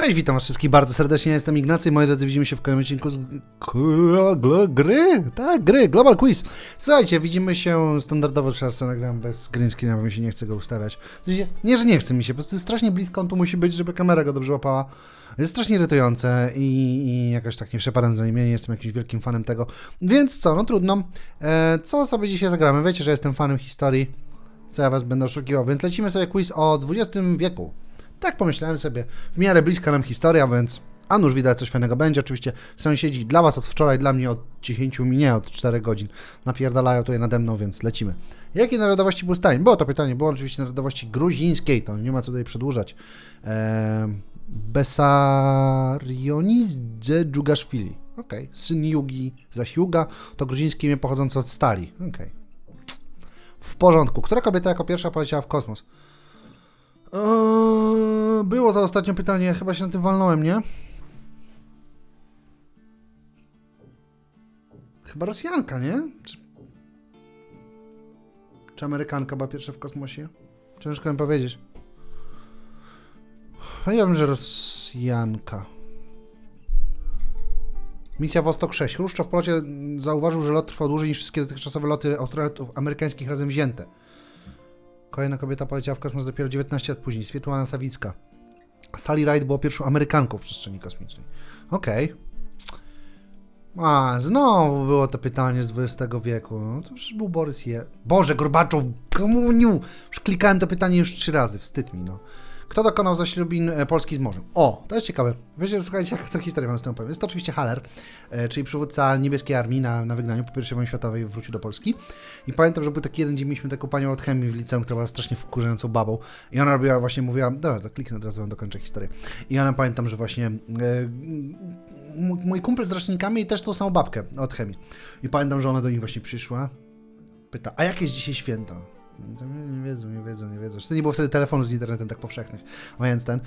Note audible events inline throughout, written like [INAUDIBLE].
Cześć, witam was wszystkich bardzo serdecznie, ja jestem Ignacy, moi drodzy, widzimy się w kolejnym odcinku z gry, tak, gry, Global Quiz. Słuchajcie, widzimy się standardowo, teraz co nagram bez green screena, bo mi się nie chce go ustawiać. W sensie, nie, że nie chce mi się, po prostu strasznie blisko on tu musi być, żeby kamera go dobrze łapała. Jest strasznie irytujące i, i jakoś tak nie przepadam za nim, ja nie jestem jakimś wielkim fanem tego. Więc co, no trudno. E, co sobie dzisiaj zagramy? Wiecie, że jestem fanem historii, co ja was będę oszukiwał, więc lecimy sobie quiz o XX wieku. Tak pomyślałem sobie, w miarę bliska nam historia, więc a nuż widać coś fajnego będzie. Oczywiście sąsiedzi dla was od wczoraj, dla mnie od 10 minie, od 4 godzin napierdalają tutaj nade mną, więc lecimy. Jakiej narodowości był Stalin? Było to pytanie, było oczywiście narodowości gruzińskiej, to nie ma co tutaj przedłużać. Eee, Besarionidze Dżugaszwili. Okej, syn Jugi zaś Juga, to gruzińskie imię pochodzące od Stali. Okej. W porządku. Która kobieta jako pierwsza poleciała w kosmos? Eee, było to ostatnio pytanie, chyba się na tym walnąłem, nie? Chyba Rosjanka, nie? Czy, czy Amerykanka była pierwsza w kosmosie? Ciężko mi powiedzieć. Ja wiem, że Rosjanka. Misja Wostok 6. Chruszczow w polocie zauważył, że lot trwał dłużej niż wszystkie dotychczasowe loty autorytetów amerykańskich razem wzięte. Kolejna kobieta poleciała w kosmos dopiero 19 lat później, Swietłana Sawicka. Sally Ride była pierwszą Amerykanką w przestrzeni kosmicznej. Okej. A, znowu było to pytanie z XX wieku. No to już był Borys Je... Boże, Gorbaczow, komuniu! Już klikałem to pytanie już trzy razy, wstyd mi, no. Kto dokonał zaślubin e, Polski z morzem? O, to jest ciekawe. Wiecie, słuchajcie, [LAUGHS] jak to historię wam z tym powiem. Jest to oczywiście Haller, e, czyli przywódca niebieskiej armii na, na wygnaniu po I wojnie światowej wrócił do Polski. I pamiętam, że był taki jeden dzień, mieliśmy taką panią od chemii w liceum, która była strasznie wkurzającą babą. I ona robiła właśnie, mówiła, dobra, to kliknę od razu, wam dokończę historię. I ona pamiętam, że właśnie e, mój kumpel z rocznikami i też tą samą babkę od chemii. I pamiętam, że ona do nich właśnie przyszła, pyta, a jakie jest dzisiaj święto? Nie, wiedzą, nie wiedzą, nie wiedzą. Jeszcze nie było wtedy telefonów z internetem tak powszechnych. A więc ten,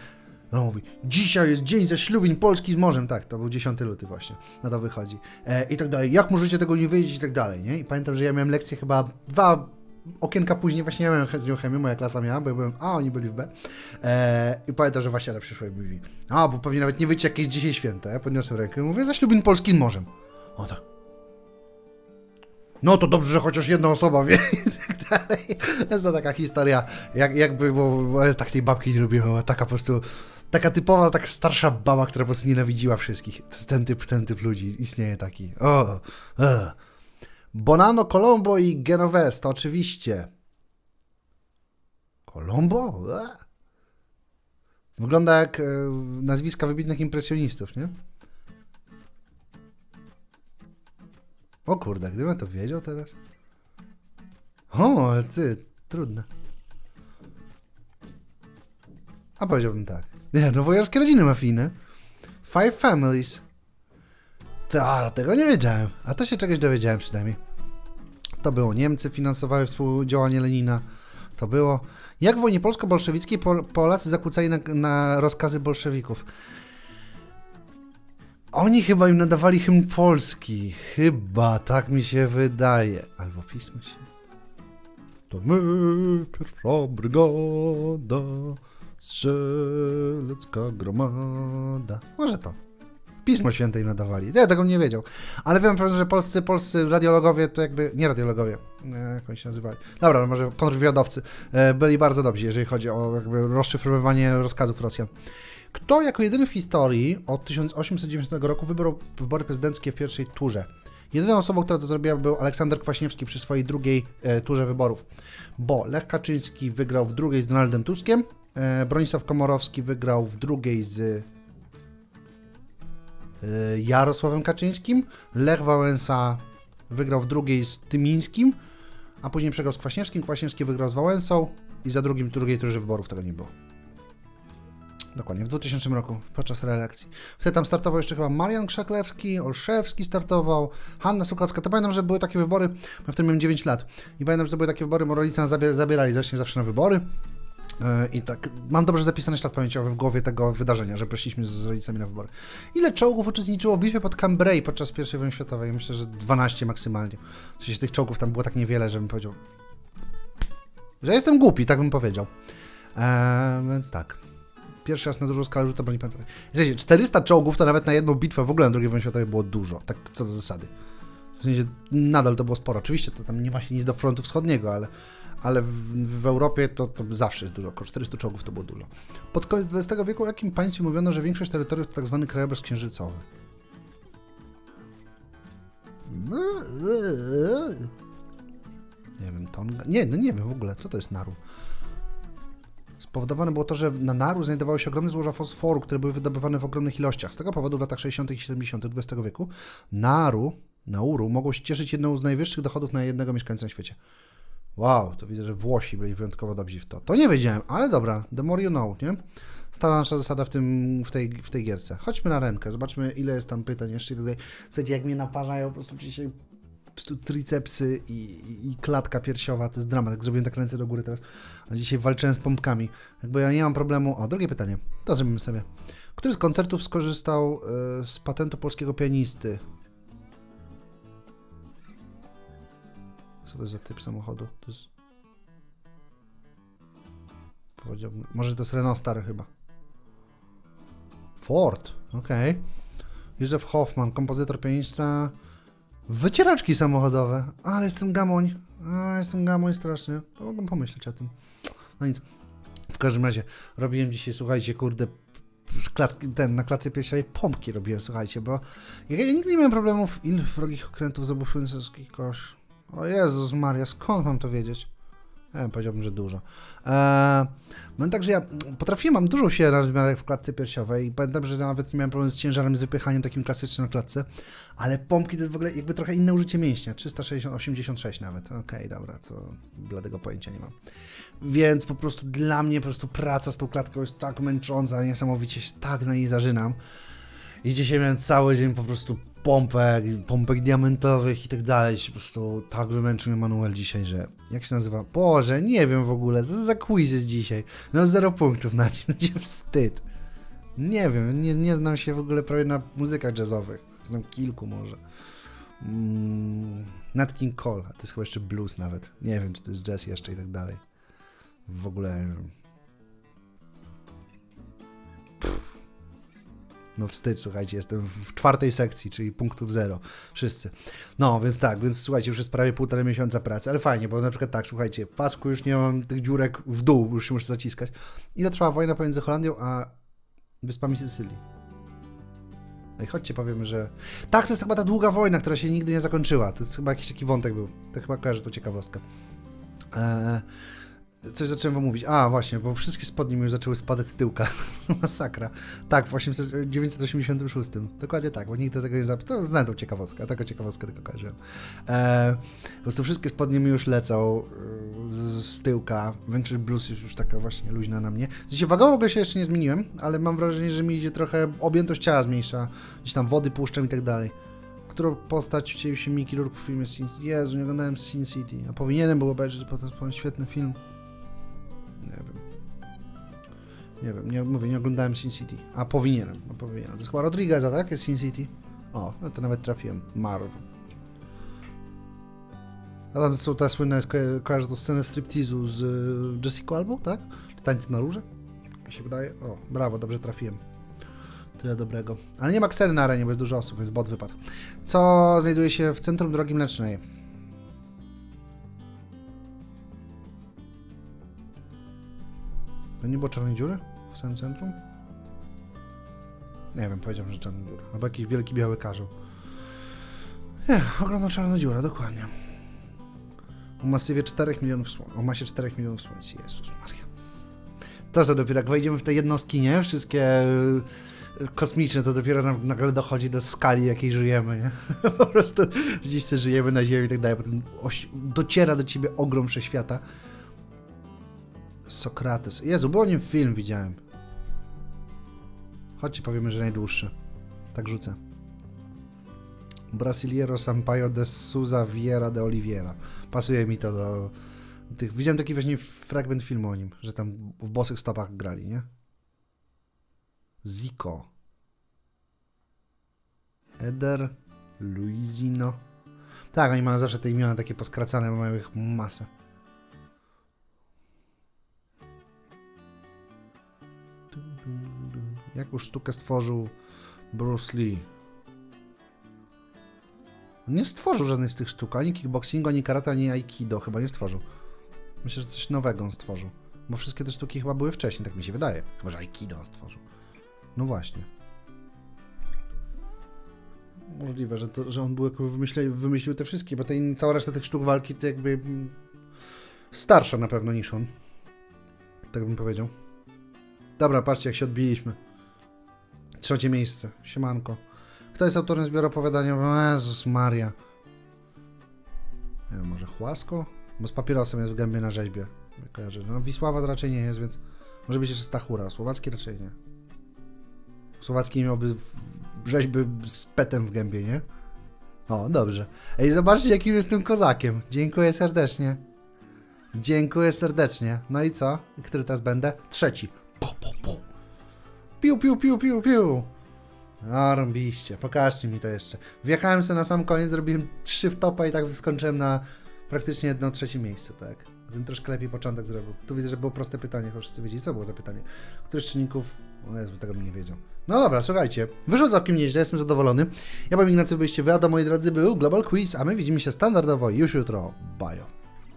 no mówi, dzisiaj jest dzień zaślubin Polski z morzem. Tak, to był 10 luty właśnie, na to wychodzi. E, I tak dalej, jak możecie tego nie wiedzieć i tak dalej, nie? I pamiętam, że ja miałem lekcję chyba dwa okienka później, właśnie ja miałem z nią chemię, moja klasa miała, bo ja byłem w A, oni byli w B. E, I pamiętam, że właśnie przyszła i mówi, a, bo pewnie nawet nie wiecie, jakie jest dzisiaj święte. Ja podniosłem rękę i mówię, zaślubin Polski z morzem. O tak. No to dobrze, że chociaż jedna osoba wie dalej. [LAUGHS] Jest to taka historia, jak, jakby, bo, bo tak tej babki nie lubiłem, taka po prostu, taka typowa, taka starsza baba, która po prostu nienawidziła wszystkich. Ten typ, ten typ ludzi, istnieje taki. O, e. Bonano, Colombo i Genovese, to oczywiście. Colombo? E. Wygląda jak e, nazwiska wybitnych impresjonistów, nie? O kurde, gdybym to wiedział teraz. O, ale ty, trudne. A powiedziałbym tak. Nie, nowojorskie rodziny mafijne. Five Families. Ta, tego nie wiedziałem. A to się czegoś dowiedziałem przynajmniej. To było. Niemcy finansowały współdziałanie Lenina. To było. Jak w wojnie polsko-bolszewickiej Pol- Polacy zakłócali na, na rozkazy bolszewików? Oni chyba im nadawali hymn polski. Chyba, tak mi się wydaje. Albo pismo się. To my, pierwsza brygada, strzelecka gromada. Może to. Pismo Święte im nadawali. Ja tego nie wiedział. Ale wiem, że polscy, polscy radiologowie to jakby... Nie radiologowie. e, Jak oni się nazywali? Dobra, może kontrwywiadowcy. e, Byli bardzo dobrzy, jeżeli chodzi o jakby rozszyfrowywanie rozkazów Rosjan. Kto jako jedyny w historii od 1890 roku wybrał wybory prezydenckie w pierwszej turze? Jedyną osobą, która to zrobiła, był Aleksander Kwaśniewski przy swojej drugiej e, turze wyborów. Bo Lech Kaczyński wygrał w drugiej z Donaldem Tuskiem, e, Bronisław Komorowski wygrał w drugiej z e, Jarosławem Kaczyńskim, Lech Wałęsa wygrał w drugiej z Tymińskim, a później przegrał z Kwaśniewskim, Kwaśniewski wygrał z Wałęsą i za drugim drugiej turze wyborów tego nie było. Dokładnie, w 2000 roku, podczas reelekcji. Wtedy tam startował jeszcze chyba Marian Krzaklewski, Olszewski startował, Hanna Sukacka. To pamiętam, że były takie wybory, ja wtedy miałem 9 lat. I pamiętam, że to były takie wybory, bo rodzice nas zabier- zabierali zacznie zawsze na wybory. Yy, I tak, mam dobrze zapisany ślad pamięciowy w głowie tego wydarzenia, że poszliśmy z, rodzicami na wybory. Ile czołgów uczestniczyło w bitwie pod Cambrai podczas I wojny światowej? Myślę, że 12 maksymalnie. Sensie tych czołgów tam było tak niewiele, żebym powiedział, że jestem głupi, tak bym powiedział. Eee, więc tak. Pierwszy raz na dużą skalę rzuta broni pancernej. Wiecie, 400 czołgów to nawet na jedną bitwę w ogóle na II wojnie światowej było dużo, tak co do zasady. W sensie, nadal to było sporo. Oczywiście to tam nie ma się nic do frontu wschodniego, ale, ale w, w Europie to, to zawsze jest dużo. Około 400 czołgów to było dużo. Pod koniec XX wieku o jakim państwie mówiono, że większość terytoriów to tak zwany krajobraz księżycowy? Nie wiem, Tonga? Nie, no nie wiem w ogóle, co to jest Naru? Spowodowane było to, że na Naru znajdowały się ogromne złoża fosforu, które były wydobywane w ogromnych ilościach. Z tego powodu w latach 60. i 70. XX wieku Naru, Nauru mogło się cieszyć jedną z najwyższych dochodów na jednego mieszkańca na świecie. Wow, to widzę, że Włosi byli wyjątkowo dobrzy w to. To nie wiedziałem, ale dobra, the more you know, nie? Stara nasza zasada w, tym, w, tej, w tej gierce. Chodźmy na rękę, zobaczmy ile jest tam pytań jeszcze dalej. Słuchajcie, jak mnie naparzają po prostu dzisiaj prostu tricepsy i, i, klatka piersiowa, to jest dramat. Jak zrobiłem tak ręce do góry teraz, a dzisiaj walczyłem z pompkami. Jakby ja nie mam problemu. O, drugie pytanie. To zrobimy sobie. Który z koncertów skorzystał e, z patentu polskiego pianisty? Co to jest za typ samochodu? To jest... Powiedziałbym, może to jest Renault stary chyba. Ford, okej. Józef Hoffman, kompozytor, pianista. Wycieraczki samochodowe. Ale jestem gamoń. A, jestem gamoń strasznie. To mogę pomyśleć o tym. No nic. W każdym razie robiłem dzisiaj, słuchajcie, kurde, klatki, ten, na klatce piersiowej pompki robiłem, słuchajcie, bo ja, ja nigdy nie miałem problemów, ile wrogich okrętów zabufiłem z kosz. O Jezus Maria, skąd mam to wiedzieć? Wiem, powiedziałbym, że dużo. Eee, mam tak, że ja potrafiłem, mam dużą siłę nadmiarek w klatce piersiowej i pamiętam, że nawet nie miałem problemu z ciężarem, z wypychaniem takim klasycznym na klatce, ale pompki to jest w ogóle jakby trochę inne użycie mięśnia, 386 nawet. Okej, dobra, to bladego pojęcia nie mam. Więc po prostu dla mnie po prostu praca z tą klatką jest tak męcząca, niesamowicie się tak na niej zażynam. I dzisiaj miałem cały dzień po prostu pompek, pompek diamentowych i tak dalej. Się po prostu tak wymęczył mnie Manuel dzisiaj, że jak się nazywa? Boże, nie wiem w ogóle, co za quiz jest dzisiaj. No zero punktów na [LAUGHS] będzie wstyd. Nie wiem, nie, nie znam się w ogóle prawie na muzykach jazzowych. Znam kilku może. Mm, Nat King Cole, a to jest chyba jeszcze blues nawet. Nie wiem, czy to jest jazz jeszcze i tak dalej. W ogóle No wstyd, słuchajcie, jestem w czwartej sekcji, czyli punktów zero. Wszyscy. No, więc tak, więc słuchajcie, już jest prawie półtora miesiąca pracy, ale fajnie, bo na przykład tak, słuchajcie, w pasku już nie mam tych dziurek w dół, już się muszę zaciskać. Ile trwała wojna pomiędzy Holandią a wyspami Sycylii? Ej, chodźcie, powiemy, że... Tak, to jest chyba ta długa wojna, która się nigdy nie zakończyła. To jest chyba jakiś taki wątek był. To chyba kojarzę tą ciekawostkę. Eee, coś zacząłem wam mówić. A, właśnie, bo wszystkie spodnie mi już zaczęły spadać z tyłka. [LAUGHS] Masakra. Tak, w 800, 986. Dokładnie tak, bo nigdy tego nie zapytał. To ciekawostkę, a taką ciekawostkę tylko kojarzyłem. Eee, po prostu wszystkie spodnie mi już lecą e, z, tyłka. Większość bluz jest już taka właśnie luźna na mnie. Dzisiaj wagowo w ogóle się jeszcze nie zmieniłem, ale mam wrażenie, że mi idzie trochę objętość ciała zmniejsza. Gdzieś tam wody puszczam i tak dalej. Którą postać wcielił się Mickey Rourke w filmie Sin City? Jezu, nie oglądałem Sin City. A powinienem był obejrzeć, bo to jest świetny film. Nie wiem. Nie wiem, nie, mówię, nie oglądałem Sin City. A powinienem, a powinienem. To jest chyba Rodrigueza, tak? Jest Sin City? O, no to nawet trafiłem. Marv. A tam są te słynne, ko kojarzę tą scenę striptizu z y, Jessica Albo, tak? Tańce na róże? Mi się wydaje. O, brawo, dobrze trafiłem. Tyle dobrego. Ale nie ma ksery na arenie, bo jest dużo osób, więc bot wypadł. Co znajduje się w centrum drogi mlecznej? To nie było czarnej dziury w samym centrum? Nie wiem, powiedziałbym, że czarna dziura. Albo jakiś wielki biały karzeł. Nie, ogromna czarna dziura, dokładnie. O masywie 4 milionów słońc. O masie 4 milionów słońc. Jezus Maria. To co dopiero, jak wejdziemy w te jednostki, nie? Wszystkie y, kosmiczne, to dopiero nagle dochodzi do skali, jakiej żyjemy, nie? [LAUGHS] Po prostu gdzieś sobie żyjemy na Ziemi i tak dalej. Potem dociera do ciebie ogrom wszechświata. Sokrates. Jezu, był o nim film, widziałem. Chodźcie, powiemy, że najdłuższy. Tak rzucę. Brasiliero Sampaio de Souza Vieira de Oliveira. Pasuje mi to do tych... Widziałem taki właśnie fragment filmu o nim, że tam w bosych stopach grali, nie? Zico. Eder Luizino. Tak, oni mają zawsze te imiona takie poskracane, bo mają ich masę. Jaką sztukę stworzył Bruce Lee? Nie stworzył żadnej z tych sztuk, ani kickboxingu, ani karate, ani aikido, chyba nie stworzył. Myślę, że coś nowego on stworzył. Bo wszystkie te sztuki chyba były wcześniej, tak mi się wydaje. Chyba, że aikido on stworzył. No właśnie. Możliwe, że, to, że on był jakby wymyślił, wymyślił te wszystkie, bo te inne, cała reszta tych sztuk walki to jakby mm, starsza na pewno niż on. Tak bym powiedział. Dobra, patrzcie jak się odbiliśmy. Trzecie miejsce. Siemanko. Kto jest autorem zbioru opowiadania? Jezus Maria. Nie wiem, może Chłasko? Bo z papierosem jest w gębie na rzeźbie. Kojarzę. No Wisława raczej nie jest, więc może być jeszcze Stachura. Słowacki raczej nie. Słowacki miałby rzeźby z petem w gębie, nie? O, dobrze. Ej, zobaczcie, jakim jestem kozakiem. Dziękuję serdecznie. Dziękuję serdecznie. No i co? Który teraz będę? Trzeci. Piu, piu, piu, piu, piu. A, rąbiście. Pokażcie mi to jeszcze. Wjechałem sobie na sam koniec, zrobiłem trzy w topa i tak skończyłem na praktycznie jedno trzecie miejsce, tak? Gdybym troszkę lepiej początek zrobił. Tu widzę, że było proste pytanie, chyba wszyscy wiedzieli, co było za pytanie. Który z czynników... O Jezu, tego bym nie wiedział. No dobra, słuchajcie. Wyszło całkiem nieźle, jestem zadowolony. Ja bym Ignacy byliście wy, a to moi drodzy był Global Quiz, a my widzimy się standardowo już jutro. Bajo.